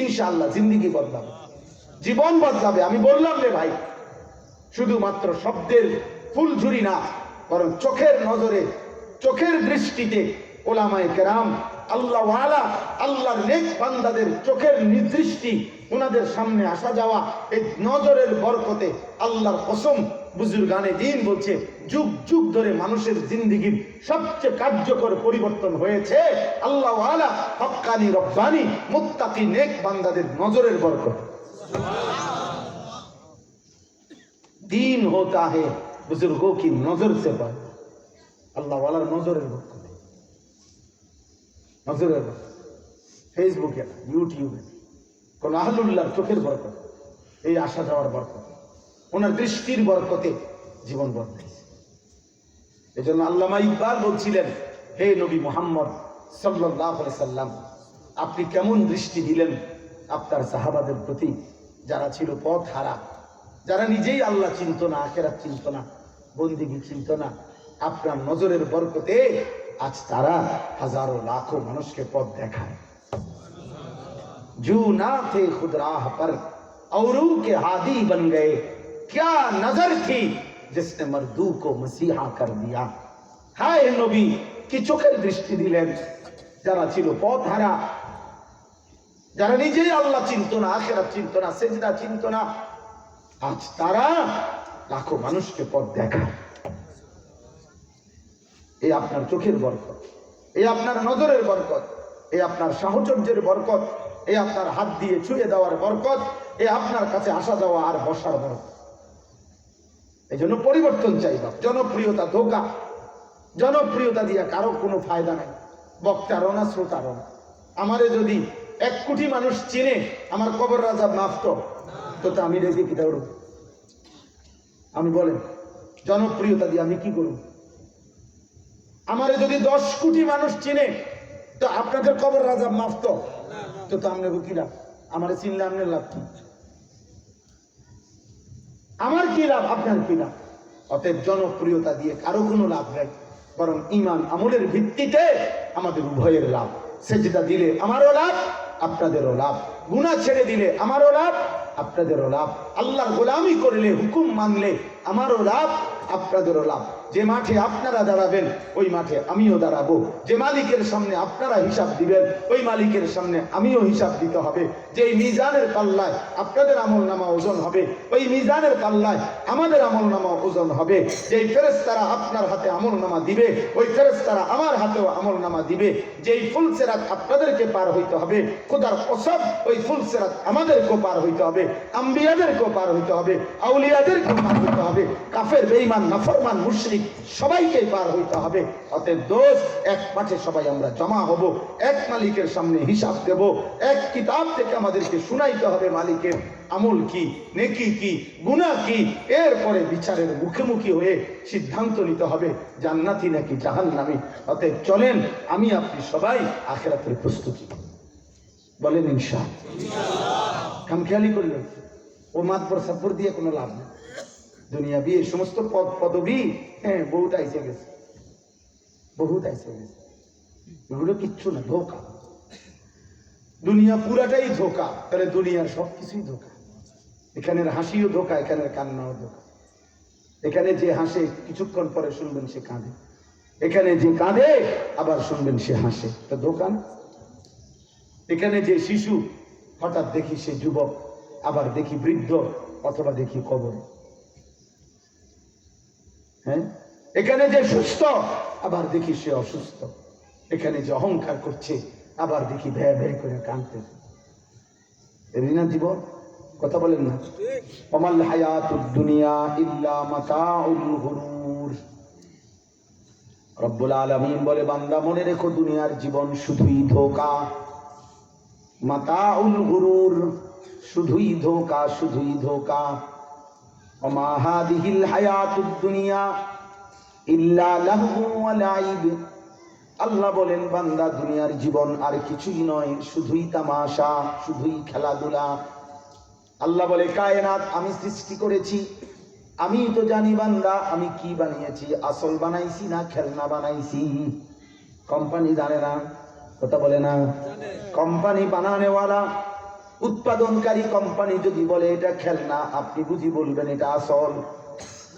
ইনশাআল্লাহ জিন্দিগি বদলাবে। জীবন বদলাবে, আমি বললাম রে ভাই। শুধুমাত্র শব্দের ফুলঝুরি না, বরং চোখের নজরে, চোখের দৃষ্টিতে ওলামায় কেরাম, আল্লাহ আল্লাহর নেক বান্দাদের চোখের নির্দৃষ্টি ওনাদের সামনে আসা যাওয়া, এই নজরের বরকতে আল্লাহর কসম বুজুরগানে দিন বলছে, যুগ যুগ ধরে মানুষের জিন্দিগির সবচেয়ে কার্যকর পরিবর্তন হয়েছে। আল্লাহ হকানি রব্বানি, মুত্তাকি নেক বান্দাদের নজরের বর্গ দিন হতা হে বুজুর্গো কি নজর সে পায় আল্লাহ নজরের বরকত। নজরের বরকত। ফেসবুকে ইউটিউবে কোন আহলুল্লাহর চোখের বরকত। এই আসা যাওয়ার বরকত। ওনার দৃষ্টির বরকতে জীবন বদলাইছে এই জন্য আল্লামা ইকবাল বলছিলেন হে নবী মোহাম্মদ সাল্লাহ সাল্লাম আপনি কেমন দৃষ্টি দিলেন আপনার সাহাবাদের প্রতি যারা ছিল পথ হারা যারা নিজেই আল্লাহ চিনত না আখেরাত চিনত না বন্দিগি চিনত না আপনার নজরের বরকতে আজ তারা হাজারো লাখো মানুষকে পথ দেখায় जू ना थे खुद राह पर औरू के हादी बन गए क्या नजर थी जिसने मर्दू को मसीहा कर दिया হায় নবী কি চোখের দৃষ্টি দিলেন যারা ছিল পথ হারা যারা নিজেই আল্লাহ চিনত না আখেরাত চিনত না সেজদা চিনত না আজ তারা লাখো মানুষকে পথ দেখায় এই আপনার চোখের বরকত এই আপনার নজরের বরকত এই আপনার সাহচর্যের বরকত এই আপনার হাত দিয়ে ছুঁয়ে দেওয়ার বরকত এই আপনার কাছে আসা যাওয়া আর বসার বরকত এই জন্য পরিবর্তন চাইবা জনপ্রিয়তা ধোকা। জনপ্রিয়তা দিয়া কারও কোনো ফায়দা নাই। বক্তারও না, শ্রোতারও না। আমারে যদি এক কোটি মানুষ চিনে, আমার কবর রাজা মাফত তো তা আমি রেখে কি দৌড় আমি বলেন, জনপ্রিয়তা দিয়ে আমি কি করব? আমারে যদি দশ কোটি মানুষ চিনে, তো আপনাদের কবর রাজা মাফত তো তো আমরা কি লাভ আমারে চিনলে আপনার লাভ আমার কি লাভ? আপনার কি লাভ? অতএব জনপ্রিয়তা দিয়ে কারও কোনো লাভ নেই, বরং ইমান আমলের ভিত্তিতে আমাদের উভয়ের লাভ। সেজদা দিলে আমারও লাভ, আপনাদেরও লাভ। গুণা ছেড়ে দিলে আমারও লাভ, আপনাদেরও লাভ। আল্লাহর গোলামি করলে, হুকুম মানলে আমারও লাভ, আপনাদেরও লাভ। যে মাঠে আপনারা দাঁড়াবেন, ওই মাঠে আমিও দাঁড়াবো। যে মালিকের সামনে আপনারা হিসাব দিবেন, ওই মালিকের সামনে আমিও হিসাব দিতে হবে। যে মিজানের পাল্লায় আপনাদের আমল নামা ওজন হবে, ওই মিজানের পাল্লায় আমাদের আমল নামা ওজন হবে। যেই ফেরেস্তারা আপনার হাতে আমল নামা দিবে, ওই ফেরেস্তারা আমার হাতেও আমল নামা দিবে। যেই ফুল সেরাত আপনাদেরকে পার হইতে হবে, খোদার কসব ওই ফুল সেরাত আমাদেরকেও পার হইতে হবে, আম্বিয়াদেরকেও পার হইতে হবে, আউলিয়াদেরকেও পার হইতে হবে। কাফের, বেঈমান, নাফরমান, মুশরিক সবাইকে পার হইতে হবে। অতএব দোষ, এক মাঠে সবাই আমরা জমা হব, এক মালিকের সামনে হিসাব দেব, এক কিতাব থেকে আমাদেরকে শুনাইতে হবে মালিকের আমল কি, নেকি কি, গুনাহ কি। এরপরে বিচারের মুখোমুখি হয়ে সিদ্ধান্ত নিতে হবে, জান্নাতি নাকি জাহান্নামী। অতএব চলেন, আমি আপনি সবাই আখেরাতের প্রস্তুতি। বলেন ইনশা খামখেয়ালি করলেন। ও মাতবর সাব্বর দিয়ে কোনো লাভ নেই। দুনিয়া বিয়ে সমস্ত পদ, পদবি হ্যাঁ বহুত আইসে গেছে। বহুত আইসে গেছে। এগুলো কিচ্ছু না, ধোকা। দুনিয়া পুরাটাই ধোকা তাহলে দুনিয়ার সব কিছুই ধোকা। এখানের হাসিও ধোকা, এখানের কান্নাও ধোকা। এখানে যে হাসে, কিছুক্ষণ পরে শুনবেন সে কাঁদে। এখানে যে কাঁদে, আবার শুনবেন সে হাসে। তা ধোকা না? এখানে যে শিশু, হঠাৎ দেখি সে যুবক, আবার দেখি বৃদ্ধ, অথবা দেখি কবর। হ্যাঁ? এখানে যে সুস্থ, আবার দেখি সে অসুস্থ। এখানে যে অহংকার করছে, আবার দেখি ভ্যা ভ্যা করে কাঁদতে রিনা জীবন? কথা বলেন না। অমাল হায়াতুদ দুনিয়া ইল্লা মাতাউল গুরুর। রব্বুল আলামিন বলে, বান্দা, মনে রেখো, দুনিয়ার জীবন শুধুই ধোকা। মাতাউল গুরুর, শুধুই ধোকা শুধুই ধোকা। وما هذه الحياة الدنيا إلا لهو ولعب আল্লাহ বলেন বান্দা দুনিয়ার জীবন আর কিছুই নয় শুধুই তামাশা শুধুই খেলাধুলা আল্লাহ বলে কায়নাত আমি সৃষ্টি করেছি আমি তো জানি বান্দা আমি কি বানিয়েছি আসল বানাইছি না খেলনা বানাইছি কোম্পানি জানে না কথা বলে না কোম্পানি বানানেওয়ালা উৎপাদনকারী কোম্পানি যদি বলে এটা খেলনা আপনি বুঝি বলবেন এটা আসল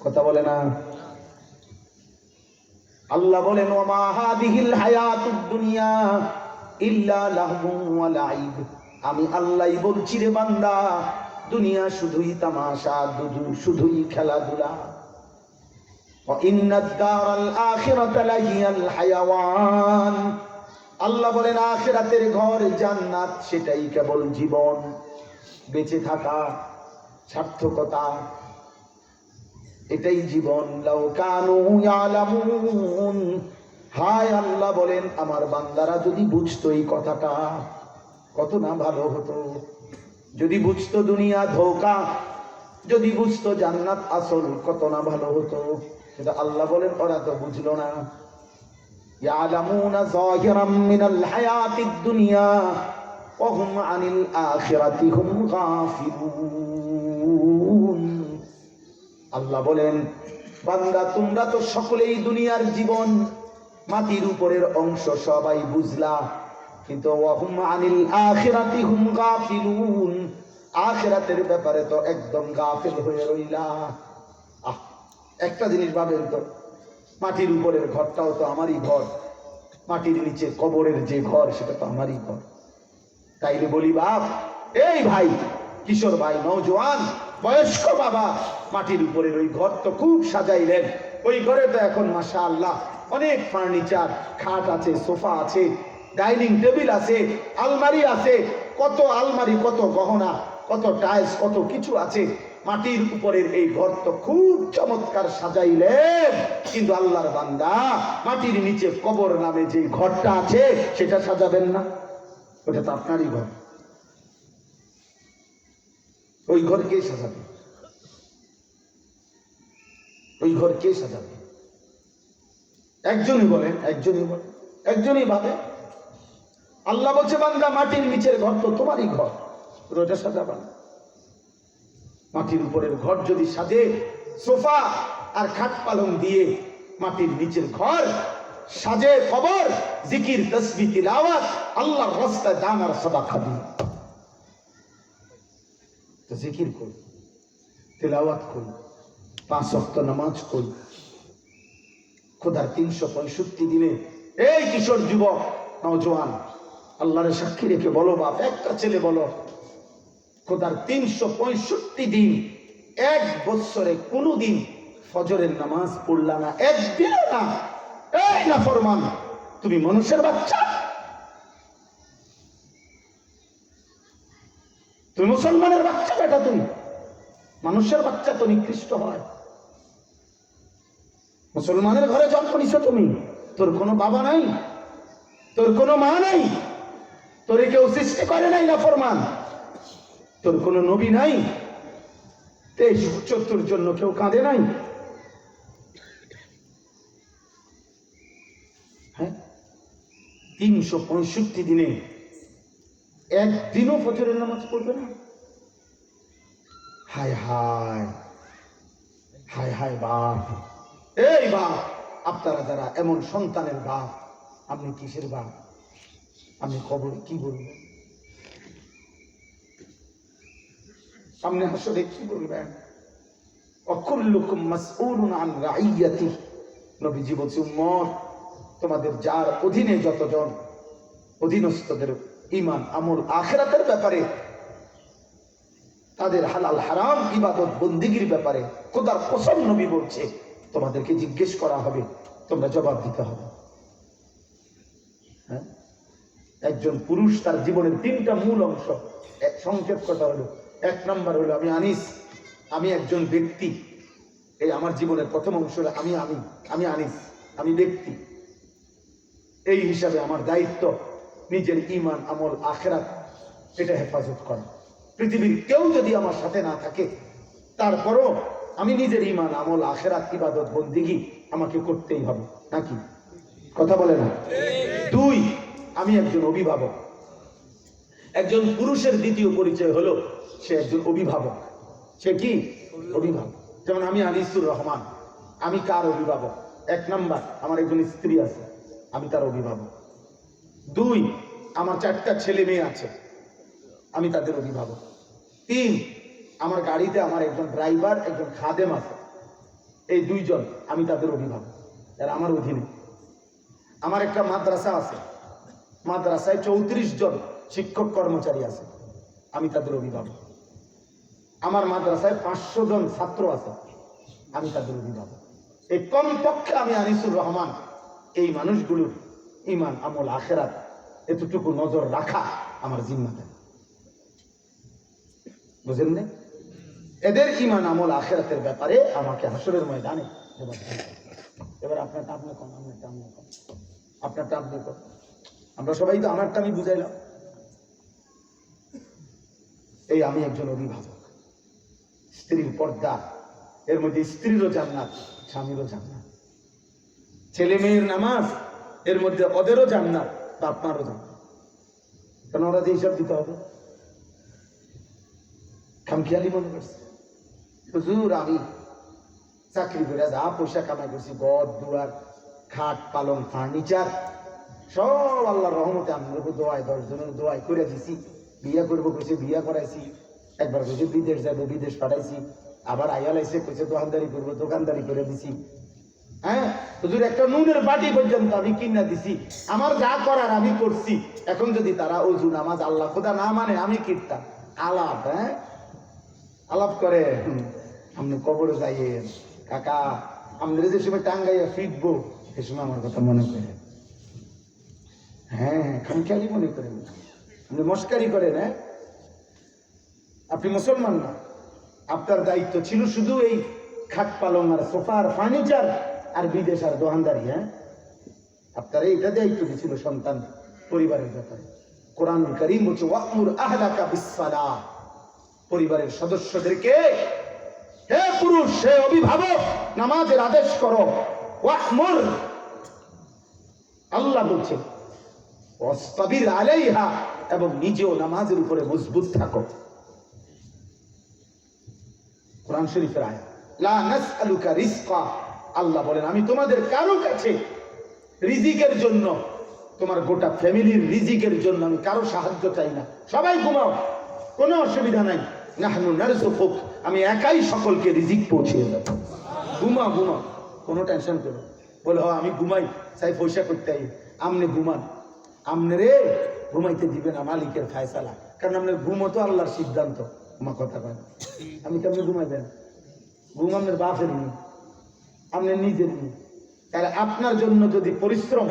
কথা বলে না আল্লাহ বলেন ওমা হাদিহিল হায়াতুদ দুনিয়া ইল্লা লাহমু ওয়া লাইব আমি আল্লাহই বলছি রে বান্দা দুনিয়া শুধুই তামাশা দুধু শুধুই খেলাধুলা وإن الدار الآخرة لهي الحيوان আল্লাহ বলেন, আখিরাতের ঘর জান্নাত, সেটাই কেবল জীবন। বেঁচে থাকা সার্থকতা, এটাই জীবন। হায় আল্লাহ বলেন, আমার বান্দারা যদি বুঝতো এই কথাটা, কত না ভালো হতো। যদি বুঝতো দুনিয়া ধোকা, যদি বুঝতো জান্নাত আসল, কত না ভালো হতো। কিন্তু আল্লাহ বলেন, ওরা তো বুঝলো না। يعلمون ظاهرا من الحياة الدنيا وهم عن الآخرة هم غافلون আল্লাহ বলেন বান্দা তোমরা তো সকলেই দুনিয়ার জীবন মাটির উপরের অংশ সবাই বুঝলা কিন্তু ওয়াহুম আনিল আখিরাতি হুম গাফিলুন আখিরাতের ব্যাপারে তো একদম গাফিল হয়ে রইলা আহ একটা জিনিস ভাবেন তো মাটির উপরের ঘরটাও তো আমারই ঘর। মাটির নিচে কবরের যে ঘর, সেটা তো আমারই ঘর। তাইলে বলি, বাপ, এই ভাই, কিশোর ভাই নৌজওয়ান বয়স্ক বাবা, মাটির উপরের ওই ঘর তো খুব সাজাইলেন। ওই ঘরে তো এখন মাসা আল্লাহ অনেক ফার্নিচার, খাট আছে, সোফা আছে, ডাইনিং টেবিল আছে, আলমারি আছে, কত আলমারি, কত গহনা, কত টাইলস, কত কিছু আছে। মাটির উপরের এই ঘর তো খুব চমৎকার সাজাইলেন। কিন্তু আল্লাহর বান্দা, মাটির নিচে কবর নামে যে ঘরটা আছে, সেটা সাজাবেন না। ওটা তো আপনারই ঘর। ওই ঘর কে সাজাবে? ওই ঘর কে সাজাবে? একজনই বলেন একজনই বলেন, একজনই ভাবে। আল্লাহ বলছে, বান্দা, মাটির নিচের ঘর তো তোমারই ঘর। ওটা সাজাবা না। মাটির উপরের ঘর যদি সাজে, সোফা আর খাট পালং দিয়ে মাটির নিচের ঘর সাজে কবর, জিকির, তসবি, তিলাওয়াত, আল্লাহর রাস্তায় দান আর সাদাকা দিয়ে তো জিকির করি তিলাওয়াত করি পাঁচ ওয়াক্ত নামাজ করি খোদার তিনশো পঁয়ষট্টি দিনে, এই কিশোর যুবক, নওজোয়ান, আল্লাহরে সাক্ষী রেখে বলো বাপ, একটা ছেলে বলো খোদার তিনশো পঁয়ষট্টি দিন, এক বৎসরে কোনো দিন ফজরের নামাজ পড়লা না, একদিনও না। এই না ফরমান, তুমি মানুষের বাচ্চা। তুমি মুসলমানের বাচ্চা বেটা তুমি। মানুষের বাচ্চা তো নিকৃষ্ট হয়। মুসলমানের ঘরে জন্ম নিছ তুমি। তোর কোনো বাবা নাই, তোর কোনো মা নাই, তোরে কেউ সৃষ্টি করে নাই না ফরমান। তোর কোনো নবী নাই? তেইশ চতুর জন্য কেউ কাঁদে নাই? হ্যাঁ? তিনশো পঁয়ষট্টি দিনে একদিনও ফজরের নামাজ পড়বে না? হায় হায় হায় হায় বাপ। এই বাপ, আপনারা যারা এমন সন্তানের বাপ, আপনি কিসের বাপ? আপনি খবর কি বলবেন সামনে হাসরে কি বলবেন? তোমাদের যার অধীনে যতজন অধীনস্থদের ইমান আমল, আখেরাতের ব্যাপারে, তাদের হালাল, হারাম ইবাদত, বন্দিগির ব্যাপারে খোদার কসম নবী বলছে, তোমাদেরকে জিজ্ঞেস করা হবে, তোমরা জবাব দিতে হবে। হ্যাঁ? একজন পুরুষ তার জীবনের তিনটা মূল অংশ সংক্ষেপ কথা হলো এক নম্বর হলো আমি আনিস, আমি একজন ব্যক্তি। এই আমার জীবনের প্রথম অংশ হলো আমি আমি আমি আনিস, আমি ব্যক্তি। এই হিসাবে আমার দায়িত্ব নিজের ইমান আমল, আখেরাত, এটা হেফাজত করা। পৃথিবীর কেউ যদি আমার সাথে না থাকে, তারপরও আমি নিজের ইমান আমল, আখেরাত, ইবাদত, বন্দিগি আমাকে করতেই হবে। নাকি? কথা বলে না? দুই, আমি একজন অভিভাবক। একজন পুরুষের দ্বিতীয় পরিচয় হলো সে একজন অভিভাবক। সে কি? অভিভাবক। যেমন আমি আনিসুর রহমান। আমি কার অভিভাবক? এক নাম্বার, আমার একজন স্ত্রী আছে। আমি তার অভিভাবক। দুই, আমার চারটা ছেলে মেয়ে আছে। আমি তাদের অভিভাবক। তিন, আমার গাড়িতে আমার একজন ড্রাইভার, একজন খাদেম আছে। এই দুইজন, আমি তাদের অভিভাবক। এরা আমার অধীনে। আমার একটা মাদ্রাসা আছে। মাদ্রাসায় চৌত্রিশ জন শিক্ষক কর্মচারী আছে। আমি তাদের অভিভাবক। আমার মাদ্রাসায় পাঁচশো জন ছাত্র আছে। আমি তাদের অভিভাবক। এই কমপক্ষে আমি আনিসুর রহমান, এই মানুষগুলোর ইমান আমল, আখেরাত, এতটুকু নজর রাখা আমার জিম্মাদারি। বুঝেন না এদের ইমান আমল, আখেরাতের ব্যাপারে আমাকে হাসরের ময়দানে এবার আপনারটা আপনি কন আপনারটা আপনি কন আপনারটা আপনি কন আমরা সবাই তো আমারটা আমি বুঝাইলাম। এই আমি একজন অভিভাবক। স্ত্রীর পর্দা, এর মধ্যে স্ত্রীরও জান্নাত, স্বামীরও জান্নাত। ছেলে মেয়ের নামাজ, এর মধ্যে ওদেরও জান্নাত বা আপনারও জান্নাত। কেন ওরা যে হিসাব দিতে হবে? খামখিয়ালি মনে করছে। হুজুর, আমি চাকরি করে যা পয়সা কামাই করছি, গদ, দুয়ার, খাট, পালং, ফার্নিচার, সব আল্লাহর রহমতে আমরা দোয়াই দশ জনের দোয়াই করে দিছি। বিয়া করব কইছে, বিয়া করাইছি। একবার কইছে, বিদেশ যাব বিদেশ পাঠাইছি। আবার আইয়াল আইসে কইছে, দোকানদারি করব, দোকানদারি করে দিছি। হ্যাঁ? হুজুর, একটা নুনের বাটি পর্যন্ত আমি কিনা দিছি। আমার যা করার আমি করছি। এখন যদি তারা অজু, নামাজ আল্লাহ খোদা না মানে আমি কীর্তাম আলাপ হ্যাঁ? আলাপ করে আপনি কবরে যাইয়েন। কাকা আমাদের যে সময় টাঙ্গাইয়া ফিরবো সে সময় আমার কথা মনে করে হ্যাঁ খামখেয়ালি মনে আপনি মস্কারি করেন হ্যাঁ? আপনি মুসলমান না। আপনার দায়িত্ব ছিল শুধু এই খাট পালং আর সোফা আর ফার্নিচার আর বিদেশ আর দোহানদারি হ্যাঁ? আপনার এইটা দায়িত্ব ছিল সন্তান, পরিবারের ব্যাপারে। কোরআন করিম বলছে ওয়াকুর আহলাকা বিসসালাহ পরিবারের সদস্যদেরকে, হে পুরুষ, হে অভিভাবক, নামাজের আদেশ করো। ওয়াহমুর আল্লাহ বলছে আলাইহা, এবং নিজেও নামাজের উপরে মজবুত থাকো। কোরআন লা নাসআলুকা রিজকা আল্লাহ বলেন, আমি তোমাদের কারও কাছে রিজিকের জন্য, তোমার গোটা ফ্যামিলির রিজিকের জন্য আমি কারও সাহায্য চাই না। সবাই ঘুমাও, কোনো অসুবিধা নাই। নাহনু আমি একাই সকলকে রিজিক পৌঁছিয়ে দেব। ঘুমা ঘুমা কোনো টেনশন করো বলে আমি ঘুমাই চাই পয়সা করতে আমনে ঘুমান। আমনে রে, ঘুমাইতে দিবে না মালিকের ফায়সালা। কারণ আপনার ঘুমো তো আল্লাহর সিদ্ধান্ত। আমার কথা কয়। আমি কেমনি ঘুমাইবেন? ঘুম আপনার বাপের নেই। আপনার নিজের নেই। তাহলে আপনার জন্য যদি পরিশ্রম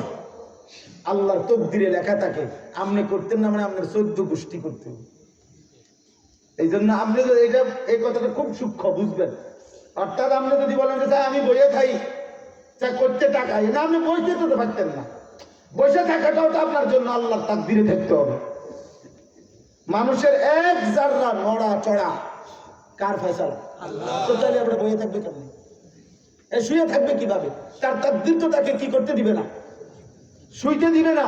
আল্লাহর তকদিরে লেখা থাকে, আপনি করতেন না মানে আপনার চোদ্দ গোষ্ঠী করতেন এই জন্য আপনি যদি এটা, এই কথাটা খুব সূক্ষ্ম, বুঝবেন। অর্থাৎ আপনি যদি বলেন যে আমি বইয়ে খাই। স্যার, করতে টাকা না, আপনি বইতে তো পারতেন না। বসে থাকাটাও তো আপনার জন্য আল্লাহ আল্লাহর তাকদিরে থাকতে হবে। মানুষের এক জাররা নড়া চড়া কার ফয়সালা? তো তাহলে আমরা থাকবে কেমন? এ শুয়ে থাকবে কীভাবে? তার তাকদির তো তাকে কি করতে দিবে না? শুইতে দিবে না।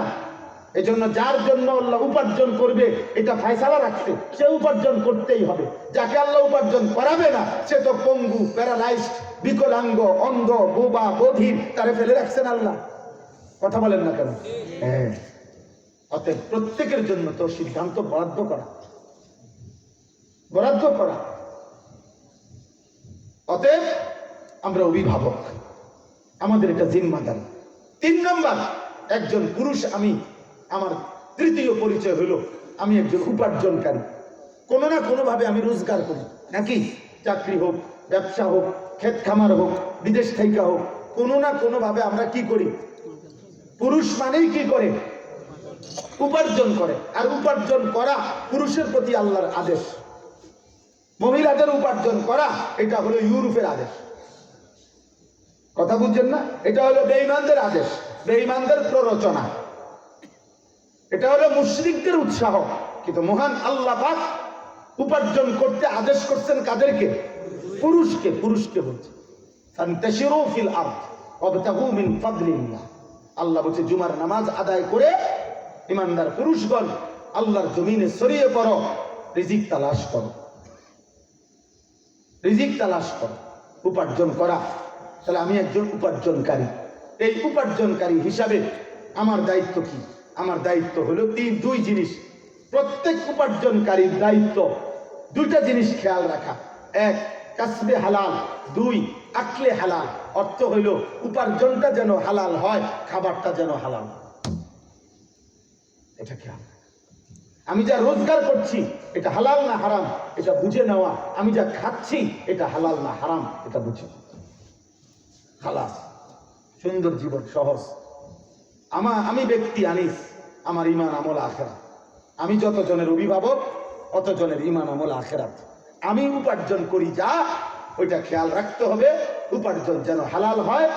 এই জন্য যার জন্য আল্লাহ উপার্জন করবে এটা ফায়সালা রাখছে। সে উপার্জন করতেই হবে। যাকে আল্লাহ উপার্জন করাবে না সে তো পঙ্গু প্যারালাইজড বিকলাঙ্গ অন্ধ বোবা বধির তারে ফেলে রাখছেন আল্লাহ। কথা বলেন না কেন? হ্যাঁ। অতএব প্রত্যেকের জন্য তো সিদ্ধান্ত বরাদ্দ করা। বরাদ্দ করা। অতএব আমরা অভিভাবক। আমাদের এটা জিম্মাদারি। তিন নম্বর, একজন পুরুষ আমি, আমার তৃতীয় পরিচয় হলো, আমি একজন উপার্জনকারী। কোনো না কোনোভাবে আমি রোজগার করি। নাকি? চাকরি হোক, ব্যবসা হোক, ক্ষেত খামার হোক, বিদেশ থেকে হোক, কোনো না কোনোভাবে আমরা কি করি? পুরুষ মানেই কি করে? উপার্জন করে। আর উপার্জন করা পুরুষের প্রতি আল্লাহর আদেশ। মহিলাদের উপার্জন করা, এটা হলো ইউরোপের আদেশ। কথা বুঝছেন না? এটা হলো বেঈমানদের আদেশ, বেঈমানদের প্ররোচনা। এটা হলো মুশরিকদের উৎসাহ। কিন্তু মহান আল্লাহ পাক উপার্জন করতে আদেশ করছেন কাদেরকে? পুরুষকে পুরুষকে বলছে। ফান্তাশিরু ফিল আরদ, ওয়াবতাগু মিন ফাদলিল্লাহ। আল্লাহ বলছে, জুমার নামাজ আদায় করে ইমানদার পুরুষগণ আল্লাহর জমিনে সরিয়ে পড়ো, রিজিক তালাশ করো। রিজিক তালাশ করো, উপার্জন করা। তাহলে আমি একজন উপার্জনকারী। এই উপার্জনকারী হিসাবে আমার দায়িত্ব কি? আমার দায়িত্ব হলো তিন, দুই জিনিস। প্রত্যেক উপার্জনকারীর দায়িত্ব দুইটা জিনিস খেয়াল রাখা। এক, কাসবে হালাল। দুই, আকলে হালাল। অর্থ হইল উপার্জনটা যেন হালাল হয়, খাবারটা যেন হালাল এটা খেয়াল আমি যা রোজগার করছি, এটা হালাল না হারাম? এটা বুঝে নেওয়া। আমি যা খাচ্ছি, এটা হালাল না হারাম? এটা বুঝে খালাস। সুন্দর জীবন, সহজ। আমা আমি ব্যক্তি আনিস, আমার ইমান আমল আখেরাত। আমি যত জনের অভিভাবক অত জনের ইমান আমল আখেরাত। আমি উপার্জন করি যা, ওইটা খেয়াল রাখতে হবে। উপার্জন যেন হালাল হয়।